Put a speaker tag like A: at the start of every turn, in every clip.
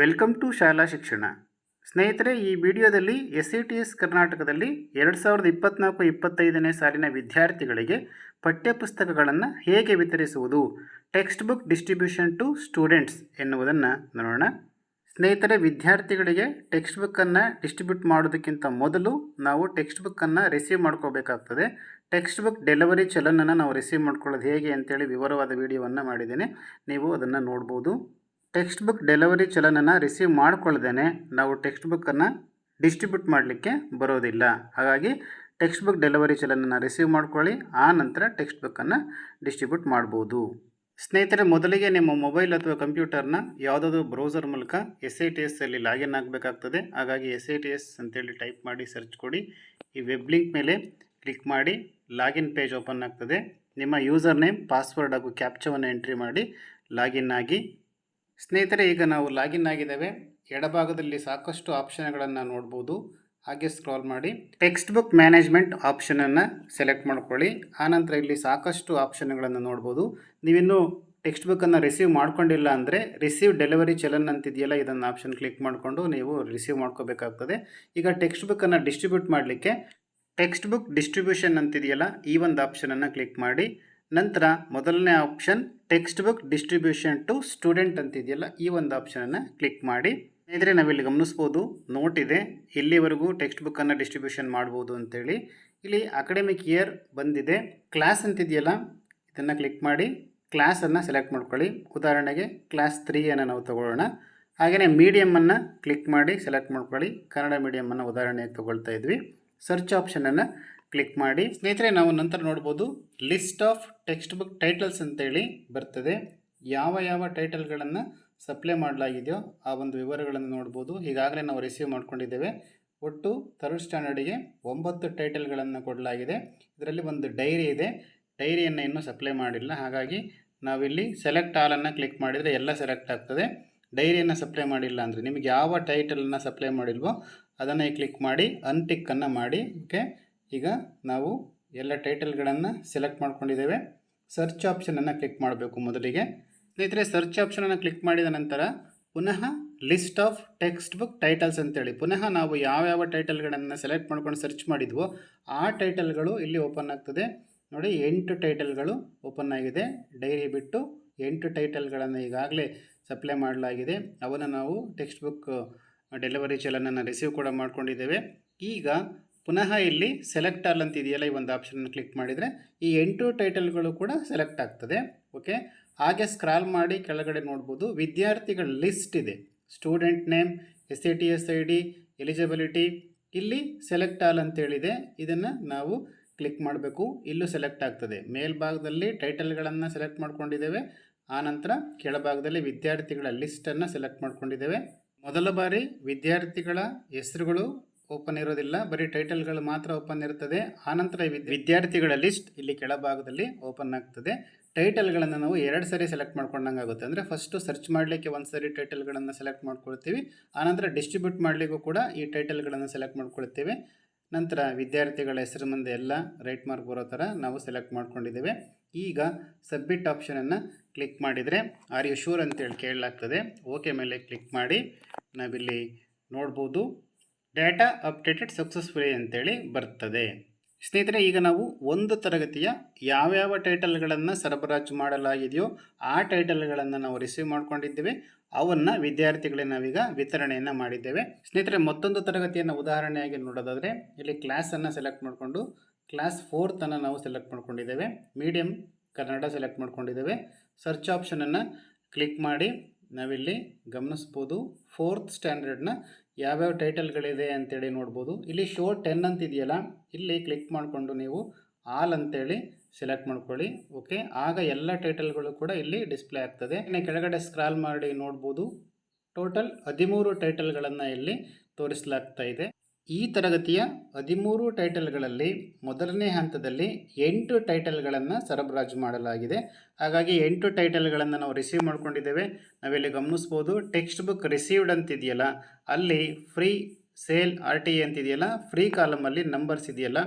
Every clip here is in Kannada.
A: ವೆಲ್ಕಮ್ ಟು ಶಾಲಾ ಶಿಕ್ಷಣ. ಸ್ನೇಹಿತರೆ, ಈ ವಿಡಿಯೋದಲ್ಲಿ ಎಸ್ ಸಿ ಟಿ ಎಸ್ ಕರ್ನಾಟಕದಲ್ಲಿ ಎರಡು ಸಾವಿರದ ಇಪ್ಪತ್ನಾಲ್ಕು ಇಪ್ಪತ್ತೈದನೇ ಸಾಲಿನ ವಿದ್ಯಾರ್ಥಿಗಳಿಗೆ ಪಠ್ಯಪುಸ್ತಕಗಳನ್ನು ಹೇಗೆ ವಿತರಿಸುವುದು, text book distribution to students ಎನ್ನುವುದನ್ನು ನೋಡೋಣ. ಸ್ನೇಹಿತರೆ, ವಿದ್ಯಾರ್ಥಿಗಳಿಗೆ ಟೆಕ್ಸ್ಟ್ ಬುಕ್ಕನ್ನು ಡಿಸ್ಟ್ರಿಬ್ಯೂಟ್ ಮಾಡೋದಕ್ಕಿಂತ ಮೊದಲು ನಾವು ಟೆಕ್ಸ್ಟ್ ಬುಕ್ಕನ್ನು ರಿಸೀವ್ ಮಾಡ್ಕೋಬೇಕಾಗ್ತದೆ. ಟೆಕ್ಸ್ಟ್ ಬುಕ್ ಡೆಲಿವರಿ ಚಲನನ್ನು ನಾವು ರಿಸೀವ್ ಮಾಡ್ಕೊಳ್ಳೋದು ಹೇಗೆ ಅಂತೇಳಿ ವಿವರವಾದ ವಿಡಿಯೋವನ್ನು ಮಾಡಿದ್ದೇನೆ. ನೀವು ಅದನ್ನು ನೋಡ್ಬೋದು. ಟೆಕ್ಸ್ಟ್ ಬುಕ್ ಡೆಲಿವರಿ ಚಲನನ್ನು ರಿಸೀವ್ ಮಾಡ್ಕೊಳ್ದೇನೆ ನಾವು ಟೆಕ್ಸ್ಟ್ ಬುಕ್ಕನ್ನು ಡಿಸ್ಟ್ರಿಬ್ಯೂಟ್ ಮಾಡಲಿಕ್ಕೆ ಬರೋದಿಲ್ಲ. ಹಾಗಾಗಿ ಟೆಕ್ಸ್ಟ್ ಬುಕ್ ಡೆಲಿವರಿ ಚಲನನ್ನು ರಿಸೀವ್ ಮಾಡ್ಕೊಳ್ಳಿ, ಆ ನಂತರ ಟೆಕ್ಸ್ಟ್ ಬುಕ್ಕನ್ನು ಡಿಸ್ಟ್ರಿಬ್ಯೂಟ್ ಮಾಡ್ಬೋದು. ಸ್ನೇಹಿತರೆ, ಮೊದಲಿಗೆ ನಿಮ್ಮ ಮೊಬೈಲ್ ಅಥವಾ ಕಂಪ್ಯೂಟರ್ನ ಯಾವುದಾದ್ರು ಬ್ರೌಸರ್ ಮೂಲಕ ಎಸ್ ಐ ಟಿ ಎಸ್ಸಲ್ಲಿ ಲಾಗಿನ್ ಆಗಬೇಕಾಗ್ತದೆ. ಹಾಗಾಗಿ ಎಸ್ ಐ ಟಿ ಎಸ್ ಅಂತೇಳಿ ಟೈಪ್ ಮಾಡಿ, ಸರ್ಚ್ ಕೊಡಿ. ಈ ವೆಬ್ ಲಿಂಕ್ ಮೇಲೆ ಕ್ಲಿಕ್ ಮಾಡಿ, ಲಾಗಿನ್ ಪೇಜ್ ಓಪನ್ ಆಗ್ತದೆ. ನಿಮ್ಮ ಯೂಸರ್ ನೇಮ್, ಪಾಸ್ವರ್ಡ್ ಹಾಗೂ ಕ್ಯಾಪ್ಚವನ್ನು ಎಂಟ್ರಿ ಮಾಡಿ, ಲಾಗಿನ್ ಆಗಿ ಸ್ನೇಹಿತರೆ, ಈಗ ನಾವು ಲಾಗಿನ್ ಆಗಿದ್ದೇವೆ. ಎಡಭಾಗದಲ್ಲಿ ಸಾಕಷ್ಟು ಆಪ್ಷನ್ಗಳನ್ನು ನೋಡ್ಬೋದು. ಹಾಗೆ ಸ್ಕ್ರಾಲ್ ಮಾಡಿ. ಟೆಕ್ಸ್ಟ್ ಬುಕ್ ಮ್ಯಾನೇಜ್ಮೆಂಟ್ ಆಪ್ಷನನ್ನು ಸೆಲೆಕ್ಟ್ ಮಾಡ್ಕೊಳ್ಳಿ. ಆನಂತರ ಇಲ್ಲಿ ಸಾಕಷ್ಟು ಆಪ್ಷನ್ಗಳನ್ನು ನೋಡ್ಬೋದು. ನೀವಿನ್ನೂ ಟೆಕ್ಸ್ಟ್ ಬುಕ್ಕನ್ನು ರಿಸೀವ್ ಮಾಡ್ಕೊಂಡಿಲ್ಲ ಅಂದರೆ, ರಿಸೀವ್ ಡೆಲಿವರಿ ಚಲನ್ ಅಂತಿದೆಯಲ್ಲ, ಇದನ್ನು ಆಪ್ಷನ್ ಕ್ಲಿಕ್ ಮಾಡಿಕೊಂಡು ನೀವು ರಿಸೀವ್ ಮಾಡ್ಕೋಬೇಕಾಗ್ತದೆ. ಈಗ ಟೆಕ್ಸ್ಟ್ ಬುಕ್ಕನ್ನು ಡಿಸ್ಟ್ರಿಬ್ಯೂಟ್ ಮಾಡಲಿಕ್ಕೆ, ಟೆಕ್ಸ್ಟ್ ಬುಕ್ ಡಿಸ್ಟ್ರಿಬ್ಯೂಷನ್ ಅಂತಿದೆಯಲ್ಲ, ಈ ಒಂದು ಆಪ್ಷನನ್ನು ಕ್ಲಿಕ್ ಮಾಡಿ. ನಂತರ ಮೊದಲನೇ option text book distribution to student ಅಂತಿದೆಯಲ್ಲ, ಈ ಒಂದು ಆಪ್ಷನನ್ನು ಕ್ಲಿಕ್ ಮಾಡಿ. ಸ್ನೇಹಿತರೆ, ನಾವಿಲ್ಲಿ ಗಮನಿಸ್ಬೋದು ನೋಟ್ ಇದೆ. ಇಲ್ಲಿವರೆಗೂ ಟೆಕ್ಸ್ಟ್ ಬುಕ್ಕನ್ನು ಡಿಸ್ಟ್ರಿಬ್ಯೂಷನ್ ಮಾಡ್ಬೋದು ಅಂತೇಳಿ. ಇಲ್ಲಿ ಅಕಾಡೆಮಿಕ್ ಇಯರ್ ಬಂದಿದೆ. ಕ್ಲಾಸ್ ಅಂತಿದೆಯಲ್ಲ, ಇದನ್ನು ಕ್ಲಿಕ್ ಮಾಡಿ. ಕ್ಲಾಸನ್ನು ಸೆಲೆಕ್ಟ್ ಮಾಡ್ಕೊಳ್ಳಿ. ಉದಾಹರಣೆಗೆ ಕ್ಲಾಸ್ ತ್ರೀಯನ್ನು ನಾವು ತಗೊಳ್ಳೋಣ. ಹಾಗೆಯೇ ಮೀಡಿಯಮನ್ನು ಕ್ಲಿಕ್ ಮಾಡಿ ಸೆಲೆಕ್ಟ್ ಮಾಡ್ಕೊಳ್ಳಿ. ಕನ್ನಡ ಮೀಡಿಯಮನ್ನು ಉದಾಹರಣೆಗೆ ತಗೊಳ್ತಾ ಇದ್ವಿ. ಸರ್ಚ್ ಆಪ್ಷನನ್ನು ಕ್ಲಿಕ್ ಮಾಡಿ. ಸ್ನೇಹಿತರೆ, ನಾವು ನಂತರ ನೋಡ್ಬೋದು list of text book titles ಅಂತೇಳಿ ಬರ್ತದೆ. ಯಾವ ಯಾವ ಟೈಟಲ್ಗಳನ್ನು ಸಪ್ಲೈ ಮಾಡಲಾಗಿದೆಯೋ ಆ ಒಂದು ವಿವರಗಳನ್ನು ನೋಡ್ಬೋದು. ಈಗಾಗಲೇ ನಾವು ರಿಸೀವ್ ಮಾಡ್ಕೊಂಡಿದ್ದೇವೆ. ಒಟ್ಟು ಥರ್ಡ್ ಸ್ಟ್ಯಾಂಡರ್ಡಿಗೆ ಒಂಬತ್ತು ಟೈಟಲ್ಗಳನ್ನು ಕೊಡಲಾಗಿದೆ. ಇದರಲ್ಲಿ ಒಂದು ಡೈರಿ ಇದೆ. ಡೈರಿಯನ್ನು ಇನ್ನೂ ಸಪ್ಲೈ ಮಾಡಿಲ್ಲ. ಹಾಗಾಗಿ ನಾವಿಲ್ಲಿ ಸೆಲೆಕ್ಟ್ ಆಲನ್ನು ಕ್ಲಿಕ್ ಮಾಡಿದರೆ ಎಲ್ಲ ಸೆಲೆಕ್ಟ್ ಆಗ್ತದೆ. ಡೈರಿಯನ್ನು ಸಪ್ಲೈ ಮಾಡಿಲ್ಲ ಅಂದರೆ ನಿಮಗೆ ಯಾವ ಟೈಟಲನ್ನು ಸಪ್ಲೈ ಮಾಡಿಲ್ವೋ ಅದನ್ನು ಕ್ಲಿಕ್ ಮಾಡಿ ಅನ್ಟಿಕ್ಕನ್ನು ಮಾಡಿ ಓಕೆ ಈಗ ನಾವು ಎಲ್ಲ ಟೈಟಲ್ಗಳನ್ನು ಸೆಲೆಕ್ಟ್ ಮಾಡ್ಕೊಂಡಿದ್ದೇವೆ. ಸರ್ಚ್ ಆಪ್ಷನನ್ನು ಕ್ಲಿಕ್ ಮಾಡಬೇಕು ಮೊದಲಿಗೆ. ಸ್ನೇಹಿತರೆ ಸರ್ಚ್ ಆಪ್ಷನನ್ನು ಕ್ಲಿಕ್ ಮಾಡಿದ ನಂತರ ಪುನಃ list of text book titles ಅಂತೇಳಿ, ಪುನಃ ನಾವು ಯಾವ್ಯಾವ ಟೈಟಲ್ಗಳನ್ನು ಸೆಲೆಕ್ಟ್ ಮಾಡ್ಕೊಂಡು ಸರ್ಚ್ ಮಾಡಿದ್ವೋ ಆ ಟೈಟಲ್ಗಳು ಇಲ್ಲಿ ಓಪನ್ ಆಗ್ತದೆ. ನೋಡಿ, ಎಂಟು ಟೈಟಲ್ಗಳು ಓಪನ್ ಆಗಿದೆ. ಡೈರಿ ಬಿಟ್ಟು ಎಂಟು ಟೈಟಲ್ಗಳನ್ನು ಈಗಾಗಲೇ ಸಪ್ಲೈ ಮಾಡಲಾಗಿದೆ. ಅವನ್ನು ನಾವು ಟೆಕ್ಸ್ಟ್ ಬುಕ್ ಡೆಲಿವರಿ ಚಲನನ್ನು ರಿಸೀವ್ ಕೂಡ ಮಾಡ್ಕೊಂಡಿದ್ದೇವೆ. ಈಗ ಪುನಃ ಇಲ್ಲಿ ಸೆಲೆಕ್ಟ್ ಆಲ್ ಅಂತ ಇದೆಯಲ್ಲ, ಈ ಒಂದು ಆಪ್ಷನ್ ಕ್ಲಿಕ್ ಮಾಡಿದರೆ ಈ ಎಂಟು ಟೈಟಲ್ಗಳು ಕೂಡ ಸೆಲೆಕ್ಟ್ ಆಗ್ತದೆ. ಓಕೆ ಹಾಗೆ ಸ್ಕ್ರಾಲ್ ಮಾಡಿ ಕೆಳಗಡೆ ನೋಡ್ಬೋದು, ವಿದ್ಯಾರ್ಥಿಗಳ ಲಿಸ್ಟ್ ಇದೆ. Student name S A T S I D eligibility ಇಲ್ಲಿ ಸೆಲೆಕ್ಟ್ ಆಲ್ ಅಂತೇಳಿದೆ ಇದನ್ನು ನಾವು ಕ್ಲಿಕ್ ಮಾಡಬೇಕು. ಇಲ್ಲೂ ಸೆಲೆಕ್ಟ್ ಆಗ್ತದೆ. ಮೇಲ್ಭಾಗದಲ್ಲಿ ಟೈಟಲ್ಗಳನ್ನು ಸೆಲೆಕ್ಟ್ ಮಾಡ್ಕೊಂಡಿದ್ದೇವೆ. ಆನಂತರ ಕೆಳಭಾಗದಲ್ಲಿ ವಿದ್ಯಾರ್ಥಿಗಳ ಲಿಸ್ಟನ್ನು ಸೆಲೆಕ್ಟ್ ಮಾಡ್ಕೊಂಡಿದ್ದೇವೆ. ಮೊದಲ ಬಾರಿ ವಿದ್ಯಾರ್ಥಿಗಳ ಹೆಸರುಗಳು ಓಪನ್ ಇರೋದಿಲ್ಲ, ಬರೀ ಟೈಟಲ್ಗಳು ಮಾತ್ರ ಓಪನ್ ಇರ್ತದೆ. ಆನಂತರ ವಿದ್- ವಿದ್ಯಾರ್ಥಿಗಳ ಲಿಸ್ಟ್ ಇಲ್ಲಿ ಕೆಳಭಾಗದಲ್ಲಿ ಓಪನ್ ಆಗ್ತದೆ. ಟೈಟಲ್ಗಳನ್ನು ನಾವು ಎರಡು ಸರಿ ಸೆಲೆಕ್ಟ್ ಮಾಡ್ಕೊಂಡಂಗೆ ಆಗುತ್ತೆ. ಅಂದರೆ ಫಸ್ಟು ಸರ್ಚ್ ಮಾಡಲಿಕ್ಕೆ ಒಂದು ಸರಿ ಟೈಟಲ್ಗಳನ್ನು ಸೆಲೆಕ್ಟ್ ಮಾಡ್ಕೊಳ್ತೀವಿ. ಆನಂತರ ಡಿಸ್ಟ್ರಿಬ್ಯೂಟ್ ಮಾಡಲಿಕ್ಕೂ ಕೂಡ ಈ ಟೈಟಲ್ಗಳನ್ನು ಸೆಲೆಕ್ಟ್ ಮಾಡ್ಕೊಳ್ತೇವೆ. ನಂತರ ವಿದ್ಯಾರ್ಥಿಗಳ ಹೆಸರು ಮುಂದೆ ಎಲ್ಲ ರೈಟ್ ಮಾರ್ಕ್ ಬರೋ ಥರ ನಾವು ಸೆಲೆಕ್ಟ್ ಮಾಡ್ಕೊಂಡಿದ್ದೇವೆ. ಈಗ ಸಬ್ಮಿಟ್ ಆಪ್ಷನನ್ನು ಕ್ಲಿಕ್ ಮಾಡಿದರೆ, ಆರ್ ಯು ಶೂರ್ ಅಂತೇಳಿ ಕೇಳಲಾಗ್ತದೆ. ಓಕೆ ಮೇಲೆ ಕ್ಲಿಕ್ ಮಾಡಿ, ನಾವಿಲ್ಲಿ ನೋಡ್ಬೋದು. ಡೇಟಾ ಅಪ್ಡೇಟೆಡ್ ಸಕ್ಸಸ್ಫುಲಿ ಅಂತೇಳಿ ಬರ್ತದೆ. ಸ್ನೇಹಿತರೆ, ಈಗ ನಾವು ಒಂದು ತರಗತಿಯ ಯಾವ್ಯಾವ ಟೈಟಲ್ಗಳನ್ನು ಸರಬರಾಜು ಮಾಡಲಾಗಿದೆಯೋ ಆ ಟೈಟಲ್ಗಳನ್ನು ನಾವು ರಿಸೀವ್ ಮಾಡ್ಕೊಂಡಿದ್ದೇವೆ. ಅವನ್ನು ವಿದ್ಯಾರ್ಥಿಗಳಿಗೆ ನಾವೀಗ ವಿತರಣೆಯನ್ನು ಮಾಡಿದ್ದೇವೆ. ಸ್ನೇಹಿತರೆ, ಮತ್ತೊಂದು ತರಗತಿಯನ್ನು ಉದಾಹರಣೆಯಾಗಿ ನೋಡೋದಾದರೆ, ಇಲ್ಲಿ ಕ್ಲಾಸನ್ನು ಸೆಲೆಕ್ಟ್ ಮಾಡಿಕೊಂಡು, ಕ್ಲಾಸ್ ಫೋರ್ತನ್ನು ನಾವು ಸೆಲೆಕ್ಟ್ ಮಾಡ್ಕೊಂಡಿದ್ದೇವೆ. ಮೀಡಿಯಂ ಕನ್ನಡ ಸೆಲೆಕ್ಟ್ ಮಾಡ್ಕೊಂಡಿದ್ದೇವೆ. ಸರ್ಚ್ ಆಪ್ಷನನ್ನು ಕ್ಲಿಕ್ ಮಾಡಿ, ನಾವಿಲ್ಲಿ ಗಮನಿಸ್ಬೋದು, ಫೋರ್ತ್ ಸ್ಟ್ಯಾಂಡರ್ಡ್ನ ಯಾವ್ಯಾವ ಟೈಟಲ್ಗಳಿದೆ ಅಂತೇಳಿ ನೋಡ್ಬೋದು. ಇಲ್ಲಿ ಶೋ ಟೆನ್ ಅಂತಿದೆಯಲ್ಲ, ಇಲ್ಲಿ ಕ್ಲಿಕ್ ಮಾಡಿಕೊಂಡು ನೀವು ಆಲ್ ಅಂತೇಳಿ ಸೆಲೆಕ್ಟ್ ಮಾಡ್ಕೊಳ್ಳಿ, ಓಕೆ? ಆಗ ಎಲ್ಲ ಟೈಟಲ್ಗಳು ಕೂಡ ಇಲ್ಲಿ ಡಿಸ್ಪ್ಲೇ ಆಗ್ತದೆ. ಇನ್ನು ಕೆಳಗಡೆ ಸ್ಕ್ರಾಲ್ ಮಾಡಿ ನೋಡ್ಬೋದು. ಟೋಟಲ್ ಹದಿಮೂರು ಟೈಟಲ್ಗಳನ್ನು ಇಲ್ಲಿ ತೋರಿಸಲಾಗ್ತಾ ಇದೆ. ಈ ತರಗತಿಯ ಹದಿಮೂರು ಟೈಟಲ್ಗಳಲ್ಲಿ ಮೊದಲನೇ ಹಂತದಲ್ಲಿ ಎಂಟು ಟೈಟಲ್ಗಳನ್ನು ಸರಬರಾಜು ಮಾಡಲಾಗಿದೆ. ಹಾಗಾಗಿ ಎಂಟು ಟೈಟಲ್ಗಳನ್ನು ನಾವು ರಿಸೀವ್ ಮಾಡಿಕೊಂಡಿದ್ದೇವೆ. ನಾವಿಲ್ಲಿ ಗಮನಿಸ್ಬೋದು, ಟೆಕ್ಸ್ಟ್ ಬುಕ್ ರಿಸೀವ್ಡ್ ಅಂತಿದೆಯಲ್ಲ, ಅಲ್ಲಿ ಫ್ರೀ ಸೇಲ್ ಆರ್ ಟಿ ಅಂತಿದೆಯಲ್ಲ, ಫ್ರೀ ಕಾಲಮಲ್ಲಿ ನಂಬರ್ಸ್ ಇದೆಯಲ್ಲ,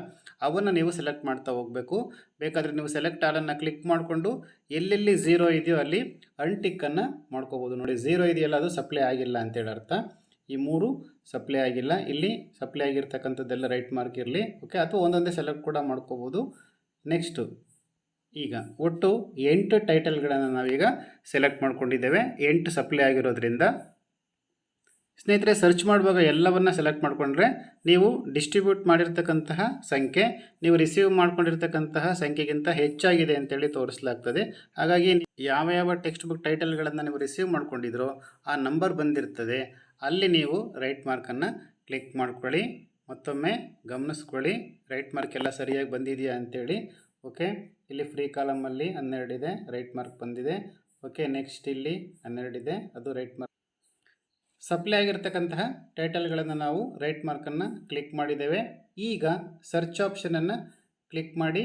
A: ಅವನ್ನು ನೀವು ಸೆಲೆಕ್ಟ್ ಮಾಡ್ತಾ ಹೋಗಬೇಕು. ಬೇಕಾದರೆ ನೀವು ಸೆಲೆಕ್ಟ್ ಆಲನ್ನು ಕ್ಲಿಕ್ ಮಾಡಿಕೊಂಡು, ಎಲ್ಲೆಲ್ಲಿ ಝೀರೋ ಇದೆಯೋ ಅಲ್ಲಿ ಅನ್ಟಿಕ್ಕನ್ನು ಮಾಡ್ಕೋಬೋದು. ನೋಡಿ, ಝೀರೋ ಇದೆಯಲ್ಲ, ಅದು ಸಪ್ಲೈ ಆಗಿಲ್ಲ ಅಂತೇಳಿ ಅರ್ಥ ಈ ಮೂರು ಸಪ್ಲೈ ಆಗಿಲ್ಲ. ಇಲ್ಲಿ ಸಪ್ಲೈ ಆಗಿರ್ತಕ್ಕಂಥದ್ದೆಲ್ಲ ರೈಟ್ ಮಾರ್ಕ್ ಇರಲಿ. ಓಕೆ ಅಥವಾ ಒಂದೊಂದೇ ಸೆಲೆಕ್ಟ್ ಕೂಡ ಮಾಡ್ಕೋಬೋದು. ನೆಕ್ಸ್ಟು ಈಗ ಒಟ್ಟು ಎಂಟು ಟೈಟಲ್ಗಳನ್ನು ನಾವೀಗ ಸೆಲೆಕ್ಟ್ ಮಾಡ್ಕೊಂಡಿದ್ದೇವೆ. ಎಂಟು ಸಪ್ಲೈ ಆಗಿರೋದ್ರಿಂದ. ಸ್ನೇಹಿತರೆ ಸರ್ಚ್ ಮಾಡುವಾಗ ಎಲ್ಲವನ್ನ ಸೆಲೆಕ್ಟ್ ಮಾಡಿಕೊಂಡ್ರೆ ನೀವು ಡಿಸ್ಟ್ರಿಬ್ಯೂಟ್ ಮಾಡಿರ್ತಕ್ಕಂತಹ ಸಂಖ್ಯೆ, ನೀವು ರಿಸೀವ್ ಮಾಡ್ಕೊಂಡಿರ್ತಕ್ಕಂತಹ ಸಂಖ್ಯೆಗಿಂತ ಹೆಚ್ಚಾಗಿದೆ ಅಂತೇಳಿ ತೋರಿಸಲಾಗ್ತದೆ. ಹಾಗಾಗಿ ಯಾವ ಯಾವ ಟೆಕ್ಸ್ಟ್ ಬುಕ್ ಟೈಟಲ್ಗಳನ್ನು ನೀವು ರಿಸೀವ್ ಮಾಡ್ಕೊಂಡಿದ್ರೋ, ಆ ನಂಬರ್ ಬಂದಿರ್ತದೆ. ಅಲ್ಲಿ ನೀವು ರೈಟ್ ಮಾರ್ಕನ್ನು ಕ್ಲಿಕ್ ಮಾಡ್ಕೊಳ್ಳಿ, ಮತ್ತೊಮ್ಮೆ ಗಮನಿಸ್ಕೊಳ್ಳಿ ರೈಟ್ ಮಾರ್ಕ್ ಎಲ್ಲ ಸರಿಯಾಗಿ ಬಂದಿದೆಯಾ ಅಂತೇಳಿ ಓಕೆ ಇಲ್ಲಿ ಫ್ರೀ ಕಾಲಮಲ್ಲಿ ಹನ್ನೆರಡಿದೆ ರೈಟ್ ಮಾರ್ಕ್ ಬಂದಿದೆ ಓಕೆ ನೆಕ್ಸ್ಟ್ ಇಲ್ಲಿ ಹನ್ನೆರಡಿದೆ ಅದು ರೈಟ್ ಮಾರ್ಕ್ ಸಪ್ಲೈ ಆಗಿರ್ತಕ್ಕಂತಹ ಟೈಟಲ್ಗಳನ್ನು ನಾವು ರೈಟ್ ಮಾರ್ಕನ್ನು ಕ್ಲಿಕ್ ಮಾಡಿದ್ದೇವೆ. ಈಗ ಸರ್ಚ್ ಆಪ್ಷನನ್ನು ಕ್ಲಿಕ್ ಮಾಡಿ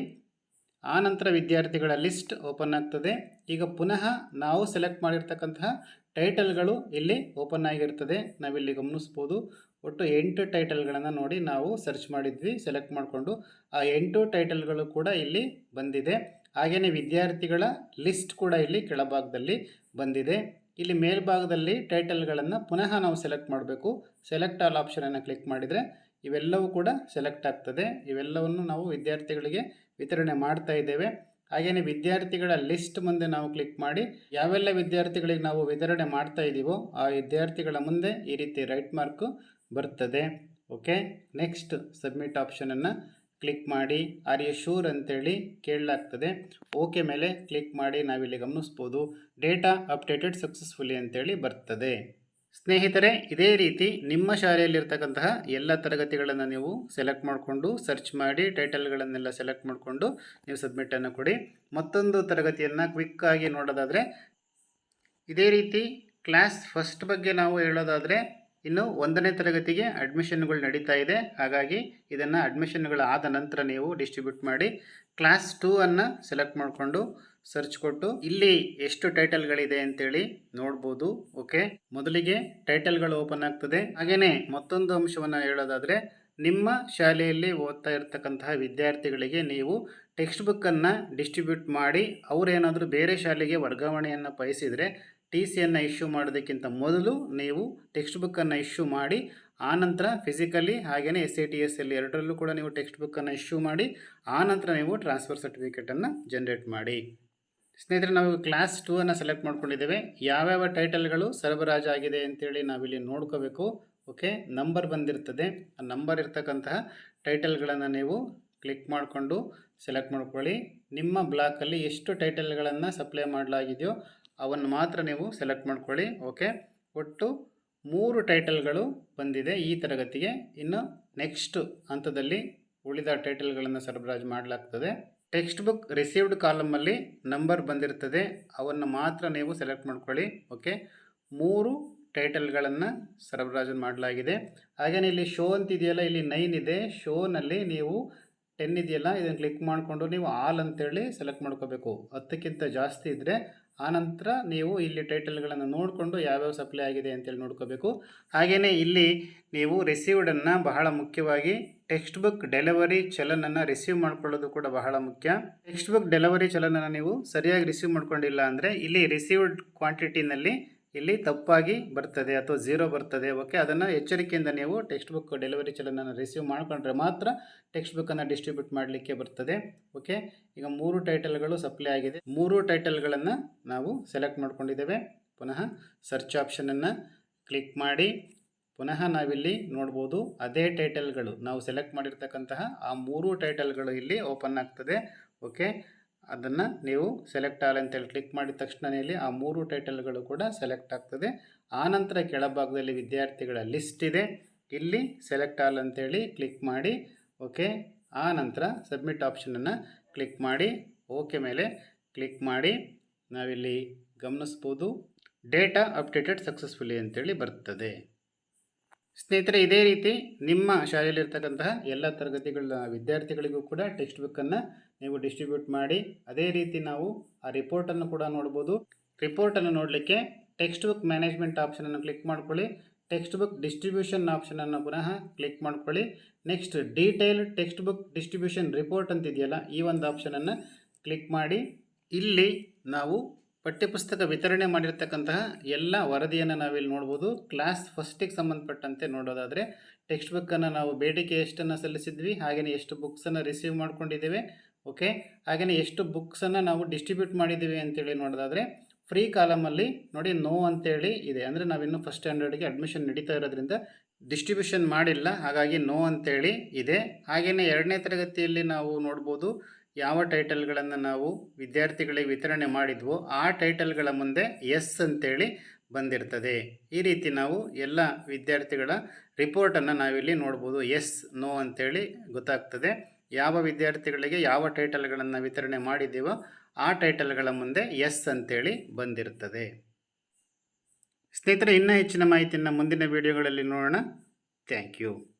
A: ಆನಂತರ ವಿದ್ಯಾರ್ಥಿಗಳ ಲಿಸ್ಟ್ ಓಪನ್ ಆಗ್ತದೆ. ಈಗ ಪುನಃ ನಾವು ಸೆಲೆಕ್ಟ್ ಮಾಡಿರ್ತಕ್ಕಂತಹ ಟೈಟಲ್ಗಳು ಇಲ್ಲಿ ಓಪನ್ ಆಗಿರ್ತದೆ. ನಾವಿಲ್ಲಿ ಗಮನಿಸ್ಬೋದು. ಒಟ್ಟು ಎಂಟು ಟೈಟಲ್ಗಳನ್ನು ನೋಡಿ ನಾವು ಸರ್ಚ್ ಮಾಡಿದ್ವಿ, ಸೆಲೆಕ್ಟ್ ಮಾಡಿಕೊಂಡು. ಆ ಎಂಟು ಟೈಟಲ್ಗಳು ಕೂಡ ಇಲ್ಲಿ ಬಂದಿದೆ. ಹಾಗೆಯೇ ವಿದ್ಯಾರ್ಥಿಗಳ ಲಿಸ್ಟ್ ಕೂಡ ಇಲ್ಲಿ ಕೆಳಭಾಗದಲ್ಲಿ ಬಂದಿದೆ. ಇಲ್ಲಿ ಮೇಲ್ಭಾಗದಲ್ಲಿ ಟೈಟಲ್ಗಳನ್ನು ಪುನಃ ನಾವು ಸೆಲೆಕ್ಟ್ ಮಾಡಬೇಕು. ಸೆಲೆಕ್ಟ್ ಆಲ್ ಆಪ್ಷನನ್ನು ಕ್ಲಿಕ್ ಮಾಡಿದರೆ ಇವೆಲ್ಲವೂ ಕೂಡ ಸೆಲೆಕ್ಟ್ ಆಗ್ತದೆ. ಇವೆಲ್ಲವನ್ನು ನಾವು ವಿದ್ಯಾರ್ಥಿಗಳಿಗೆ ವಿತರಣೆ ಮಾಡ್ತಾ ಇದ್ದೇವೆ. ಹಾಗೆಯೇ ವಿದ್ಯಾರ್ಥಿಗಳ ಲಿಸ್ಟ್ ಮುಂದೆ ನಾವು ಕ್ಲಿಕ್ ಮಾಡಿ, ಯಾವೆಲ್ಲ ವಿದ್ಯಾರ್ಥಿಗಳಿಗೆ ನಾವು ವಿತರಣೆ ಮಾಡ್ತಾ ಇದ್ದೀವೋ ಆ ವಿದ್ಯಾರ್ಥಿಗಳ ಮುಂದೆ ಈ ರೀತಿ ರೈಟ್ ಮಾರ್ಕು ಬರ್ತದೆ. ಓಕೆ? ನೆಕ್ಸ್ಟ್ ಸಬ್ಮಿಟ್ ಆಪ್ಷನನ್ನು ಕ್ಲಿಕ್ ಮಾಡಿ. ಆರ್ ಯು ಶೂರ್ ಅಂತೇಳಿ ಕೇಳಲಾಗ್ತದೆ. ಓಕೆ ಮೇಲೆ ಕ್ಲಿಕ್ ಮಾಡಿ ನಾವಿಲ್ಲಿ ಗಮನಿಸ್ಬೋದು. ಡೇಟಾ ಅಪ್ಡೇಟೆಡ್ ಸಕ್ಸಸ್ಫುಲಿ ಅಂತೇಳಿ ಬರ್ತದೆ. ಸ್ನೇಹಿತರೆ, ಇದೇ ರೀತಿ ನಿಮ್ಮ ಶಾಲೆಯಲ್ಲಿರ್ತಕ್ಕಂತಹ ಎಲ್ಲ ತರಗತಿಗಳನ್ನು ನೀವು ಸೆಲೆಕ್ಟ್ ಮಾಡಿಕೊಂಡು ಸರ್ಚ್ ಮಾಡಿ ಟೈಟಲ್ಗಳನ್ನೆಲ್ಲ ಸೆಲೆಕ್ಟ್ ಮಾಡಿಕೊಂಡು ನೀವು ಸಬ್ಮಿಟನ್ನು ಕೊಡಿ. ಮತ್ತೊಂದು ತರಗತಿಯನ್ನು ಕ್ವಿಕ್ಕಾಗಿ ನೋಡೋದಾದರೆ, ಇದೇ ರೀತಿ ಕ್ಲಾಸ್ ಫಸ್ಟ್ ಬಗ್ಗೆ ನಾವು ಹೇಳೋದಾದರೆ ಇನ್ನು ಒಂದನೇ ತರಗತಿಗೆ ಅಡ್ಮಿಷನ್ಗಳು ನಡೀತಾ ಇದೆ. ಹಾಗಾಗಿ ಇದನ್ನು ಅಡ್ಮಿಷನ್ಗಳು ಆದ ನಂತರ ನೀವು ಡಿಸ್ಟ್ರಿಬ್ಯೂಟ್ ಮಾಡಿ ಕ್ಲಾಸ್ ಟೂ ಅನ್ನು ಸೆಲೆಕ್ಟ್ ಮಾಡಿಕೊಂಡು ಸರ್ಚ್ ಕೊಟ್ಟು ಇಲ್ಲಿ ಎಷ್ಟು ಟೈಟಲ್ಗಳಿದೆ ಅಂತೇಳಿ ನೋಡ್ಬೋದು ಓಕೆ ಮೊದಲಿಗೆ ಟೈಟಲ್ಗಳು ಓಪನ್ ಆಗ್ತದೆ. ಹಾಗೆಯೇ ಮತ್ತೊಂದು ಅಂಶವನ್ನು ಹೇಳೋದಾದರೆ ನಿಮ್ಮ ಶಾಲೆಯಲ್ಲಿ ಓದ್ತಾ ಇರ್ತಕ್ಕಂತಹ ವಿದ್ಯಾರ್ಥಿಗಳಿಗೆ ನೀವು ಟೆಕ್ಸ್ಟ್ ಬುಕ್ಕನ್ನು ಡಿಸ್ಟ್ರಿಬ್ಯೂಟ್ ಮಾಡಿ ಅವರೇನಾದರೂ ಬೇರೆ ಶಾಲೆಗೆ ವರ್ಗಾವಣೆಯನ್ನು ಬಯಸಿದರೆ ಟಿ ಸಿಯನ್ನು ಇಶ್ಯೂ ಮಾಡೋದಕ್ಕಿಂತ ಮೊದಲು ನೀವು ಟೆಕ್ಸ್ಟ್ ಬುಕ್ಕನ್ನು ಇಶ್ಯೂ ಮಾಡಿ, ಆನಂತರ ಫಿಸಿಕಲಿ ಹಾಗೆಯೇ S A T S L ಎರಡರಲ್ಲೂ ಕೂಡ ನೀವು ಟೆಕ್ಸ್ಟ್ ಬುಕ್ಕನ್ನು ಇಶ್ಯೂ ಮಾಡಿ, ಆನಂತರ ನೀವು ಟ್ರಾನ್ಸ್ಫರ್ ಸರ್ಟಿಫಿಕೇಟನ್ನು ಜನ್ರೇಟ್ ಮಾಡಿ. ಸ್ನೇಹಿತರೆ, ನಾವು ಕ್ಲಾಸ್ ಟೂ ಅನ್ನು ಸೆಲೆಕ್ಟ್ ಮಾಡ್ಕೊಂಡಿದ್ದೇವೆ. ಯಾವ್ಯಾವ ಟೈಟಲ್ಗಳು ಸರಬರಾಜು ಆಗಿದೆ ಅಂತೇಳಿ ನಾವಿಲ್ಲಿ ನೋಡ್ಕೋಬೇಕು. ಓಕೆ ನಂಬರ್ ಬಂದಿರ್ತದೆ. ಆ ನಂಬರ್ ಇರ್ತಕ್ಕಂತಹ ಟೈಟಲ್ಗಳನ್ನು ನೀವು ಕ್ಲಿಕ್ ಮಾಡಿಕೊಂಡು ಸೆಲೆಕ್ಟ್ ಮಾಡ್ಕೊಳ್ಳಿ. ನಿಮ್ಮ ಬ್ಲಾಕಲ್ಲಿ ಎಷ್ಟು ಟೈಟಲ್ಗಳನ್ನು ಸಪ್ಲೈ ಮಾಡಲಾಗಿದೆಯೋ ಅವನ್ನು ಮಾತ್ರ ನೀವು ಸೆಲೆಕ್ಟ್ ಮಾಡ್ಕೊಳ್ಳಿ ಓಕೆ ಒಟ್ಟು ಮೂರು ಟೈಟಲ್ಗಳು ಬಂದಿದೆ ಈ ತರಗತಿಗೆ. ಇನ್ನು ನೆಕ್ಸ್ಟ್ ಹಂತದಲ್ಲಿ ಉಳಿದ ಟೈಟಲ್ಗಳನ್ನು ಸರಬರಾಜು ಮಾಡಲಾಗ್ತದೆ. ಟೆಕ್ಸ್ಟ್ ಬುಕ್ ರಿಸೀವ್ಡ್ ಕಾಲಮಲ್ಲಿ ನಂಬರ್ ಬಂದಿರ್ತದೆ, ಅವನ್ನು ಮಾತ್ರ ನೀವು ಸೆಲೆಕ್ಟ್ ಮಾಡ್ಕೊಳ್ಳಿ ಓಕೆ ಮೂರು ಟೈಟಲ್ಗಳನ್ನು ಸರಬರಾಜು ಮಾಡಲಾಗಿದೆ. ಹಾಗೆಯೇ ಇಲ್ಲಿ ಶೋ ಅಂತಿದೆಯಲ್ಲ, ಇಲ್ಲಿ ನೈನ್ ಇದೆ. ಶೋನಲ್ಲಿ ನೀವು ಟೆನ್ ಇದೆಯಲ್ಲ, ಇದನ್ನು ಕ್ಲಿಕ್ ಮಾಡಿಕೊಂಡು ನೀವು ಆಲ್ ಅಂತೇಳಿ ಸೆಲೆಕ್ಟ್ ಮಾಡ್ಕೋಬೇಕು. ಹತ್ತಕ್ಕಿಂತ ಜಾಸ್ತಿ ಇದ್ದರೆ ಆನಂತರ ನೀವು ಇಲ್ಲಿ ಟೈಟಲ್ಗಳನ್ನು ನೋಡಿಕೊಂಡು ಯಾವ್ಯಾವ ಸಪ್ಲೈ ಆಗಿದೆ ಅಂತೇಳಿ ನೋಡ್ಕೋಬೇಕು. ಹಾಗೆಯೇ ಇಲ್ಲಿ ನೀವು ರಿಸೀವ್ಡನ್ನು ಬಹಳ ಮುಖ್ಯವಾಗಿ ಟೆಕ್ಸ್ಟ್ ಬುಕ್ ಡೆಲಿವರಿ ಚಲನನ್ನು ರಿಸೀವ್ ಮಾಡ್ಕೊಳ್ಳೋದು ಕೂಡ ಬಹಳ ಮುಖ್ಯ. ಟೆಕ್ಸ್ಟ್ ಬುಕ್ ಡೆಲಿವರಿ ಚಲನನ್ನು ನೀವು ಸರಿಯಾಗಿ ರಿಸೀವ್ ಮಾಡ್ಕೊಂಡಿಲ್ಲ ಅಂದರೆ ಇಲ್ಲಿ ರಿಸೀವ್ಡ್ ಕ್ವಾಂಟಿಟಿನಲ್ಲಿ ಇಲ್ಲಿ ತಪ್ಪಾಗಿ ಬರ್ತದೆ ಅಥವಾ ಝೀರೋ ಬರ್ತದೆ ಓಕೆ ಅದನ್ನು ಎಚ್ಚರಿಕೆಯಿಂದ ನೀವು ಟೆಕ್ಸ್ಟ್ ಬುಕ್ ಡೆಲಿವರಿ ಚಲನನ್ನು ರಿಸೀವ್ ಮಾಡಿಕೊಂಡ್ರೆ ಮಾತ್ರ ಟೆಕ್ಸ್ಟ್ ಬುಕ್ಕನ್ನು ಡಿಸ್ಟ್ರಿಬ್ಯೂಟ್ ಮಾಡಲಿಕ್ಕೆ ಬರ್ತದೆ ಓಕೆ ಈಗ ಮೂರು ಟೈಟಲ್ಗಳು ಸಪ್ಲೈ ಆಗಿದೆ. ಮೂರು ಟೈಟಲ್ಗಳನ್ನು ನಾವು ಸೆಲೆಕ್ಟ್ ಮಾಡ್ಕೊಂಡಿದ್ದೇವೆ. ಪುನಃ ಸರ್ಚ್ ಆಪ್ಷನನ್ನು ಕ್ಲಿಕ್ ಮಾಡಿ, ಪುನಃ ನಾವಿಲ್ಲಿ ನೋಡ್ಬೋದು ಅದೇ ಟೈಟಲ್ಗಳು ನಾವು ಸೆಲೆಕ್ಟ್ ಮಾಡಿರ್ತಕ್ಕಂತಹ ಆ ಮೂರು ಟೈಟಲ್ಗಳು ಇಲ್ಲಿ ಓಪನ್ ಆಗ್ತದೆ ಓಕೆ ಅದನ್ನು ನೀವು ಸೆಲೆಕ್ಟ್ ಆಲ್ ಅಂತೇಳಿ ಕ್ಲಿಕ್ ಮಾಡಿದ ತಕ್ಷಣನೇ ಇಲ್ಲಿ ಆ ಮೂರು ಟೈಟಲ್ಗಳು ಕೂಡ ಸೆಲೆಕ್ಟ್ ಆಗ್ತದೆ. ಆನಂತರ ಕೆಳಭಾಗದಲ್ಲಿ ವಿದ್ಯಾರ್ಥಿಗಳ ಲಿಸ್ಟ್ ಇದೆ. ಇಲ್ಲಿ ಸೆಲೆಕ್ಟ್ ಆಲ್ ಅಂತೇಳಿ ಕ್ಲಿಕ್ ಮಾಡಿ ಓಕೆ ಆ ನಂತರ ಸಬ್ಮಿಟ್ ಆಪ್ಷನನ್ನು ಕ್ಲಿಕ್ ಮಾಡಿ ಓಕೆ ಮೇಲೆ ಕ್ಲಿಕ್ ಮಾಡಿ. ನಾವಿಲ್ಲಿ ಗಮನಿಸ್ಬೋದು. ಡೇಟಾ ಅಪ್ಡೇಟೆಡ್ ಸಕ್ಸಸ್ಫುಲಿ ಅಂತೇಳಿ ಬರ್ತದೆ. ಸ್ನೇಹಿತರೆ, ಇದೇ ರೀತಿ ನಿಮ್ಮ ಶಾಲೆಯಲ್ಲಿರ್ತಕ್ಕಂತಹ ಎಲ್ಲ ತರಗತಿಗಳ ವಿದ್ಯಾರ್ಥಿಗಳಿಗೂ ಕೂಡ ಟೆಕ್ಸ್ಟ್ ಬುಕ್ಕನ್ನು ನೀವು ಡಿಸ್ಟ್ರಿಬ್ಯೂಟ್ ಮಾಡಿ, ಅದೇ ರೀತಿ ನಾವು ಆ ರಿಪೋರ್ಟನ್ನು ಕೂಡ ನೋಡ್ಬೋದು. ರಿಪೋರ್ಟನ್ನು ನೋಡಲಿಕ್ಕೆ ಟೆಕ್ಸ್ಟ್ ಬುಕ್ ಮ್ಯಾನೇಜ್ಮೆಂಟ್ ಆಪ್ಷನನ್ನು ಕ್ಲಿಕ್ ಮಾಡ್ಕೊಳ್ಳಿ. ಟೆಕ್ಸ್ಟ್ ಬುಕ್ ಡಿಸ್ಟ್ರಿಬ್ಯೂಷನ್ ಆಪ್ಷನನ್ನು ಪುನಃ ಕ್ಲಿಕ್ ಮಾಡ್ಕೊಳ್ಳಿ. Next detail text book distribution report ಅಂತಿದೆಯಲ್ಲ, ಈ ಒಂದು ಆಪ್ಷನನ್ನು ಕ್ಲಿಕ್ ಮಾಡಿ. ಇಲ್ಲಿ ನಾವು ಪಠ್ಯಪುಸ್ತಕ ವಿತರಣೆ ಮಾಡಿರ್ತಕ್ಕಂತಹ ಎಲ್ಲ ವರದಿಯನ್ನು ನಾವಿಲ್ಲಿ ನೋಡ್ಬೋದು. ಕ್ಲಾಸ್ ಫಸ್ಟಿಗೆ ಸಂಬಂಧಪಟ್ಟಂತೆ ನೋಡೋದಾದರೆ ಟೆಕ್ಸ್ಟ್ ಬುಕ್ಕನ್ನು ನಾವು ಬೇಡಿಕೆ ಎಷ್ಟನ್ನು ಸಲ್ಲಿಸಿದ್ವಿ ಹಾಗೆಯೇ ಎಷ್ಟು ಬುಕ್ಸನ್ನು ರಿಸೀವ್ ಮಾಡ್ಕೊಂಡಿದ್ದೇವೆ ಓಕೆ ಹಾಗೆಯೇ ಎಷ್ಟು ಬುಕ್ಸನ್ನು ನಾವು ಡಿಸ್ಟ್ರಿಬ್ಯೂಟ್ ಮಾಡಿದ್ದೀವಿ ಅಂತೇಳಿ ನೋಡೋದಾದರೆ ಫ್ರೀ ಕಾಲಮಲ್ಲಿ ನೋಡಿ ನೋ ಅಂತೇಳಿ ಇದೆ. ಅಂದರೆ ನಾವಿನ್ನು ಫಸ್ಟ್ ಸ್ಟ್ಯಾಂಡರ್ಡ್ಗೆ ಅಡ್ಮಿಷನ್ ನಡೀತಾ ಇರೋದ್ರಿಂದ ಡಿಸ್ಟ್ರಿಬ್ಯೂಷನ್ ಮಾಡಿಲ್ಲ, ಹಾಗಾಗಿ ನೋ ಅಂತೇಳಿ ಇದೆ. ಹಾಗೆಯೇ ಎರಡನೇ ತರಗತಿಯಲ್ಲಿ ನಾವು ನೋಡ್ಬೋದು ಯಾವ ಟೈಟಲ್ಗಳನ್ನು ನಾವು ವಿದ್ಯಾರ್ಥಿಗಳಿಗೆ ವಿತರಣೆ ಮಾಡಿದ್ವೋ ಆ ಟೈಟಲ್ಗಳ ಮುಂದೆ ಎಸ್ ಅಂತೇಳಿ ಬಂದಿರ್ತದೆ. ಈ ರೀತಿ ನಾವು ಎಲ್ಲ ವಿದ್ಯಾರ್ಥಿಗಳ ರಿಪೋರ್ಟನ್ನು ನಾವಿಲ್ಲಿ ನೋಡ್ಬೋದು. ಎಸ್, ನೋ ಅಂತೇಳಿ ಗೊತ್ತಾಗ್ತದೆ. ಯಾವ ವಿದ್ಯಾರ್ಥಿಗಳಿಗೆ ಯಾವ ಟೈಟಲ್ಗಳನ್ನು ವಿತರಣೆ ಮಾಡಿದ್ದೀವೋ ಆ ಟೈಟಲ್ಗಳ ಮುಂದೆ ಎಸ್ ಅಂತೇಳಿ ಬಂದಿರ್ತದೆ. ಸ್ನೇಹಿತರೆ, ಇನ್ನೂ ಹೆಚ್ಚಿನ ಮಾಹಿತಿಯನ್ನು ಮುಂದಿನ ವಿಡಿಯೋಗಳಲ್ಲಿ ನೋಡೋಣ. Thank you.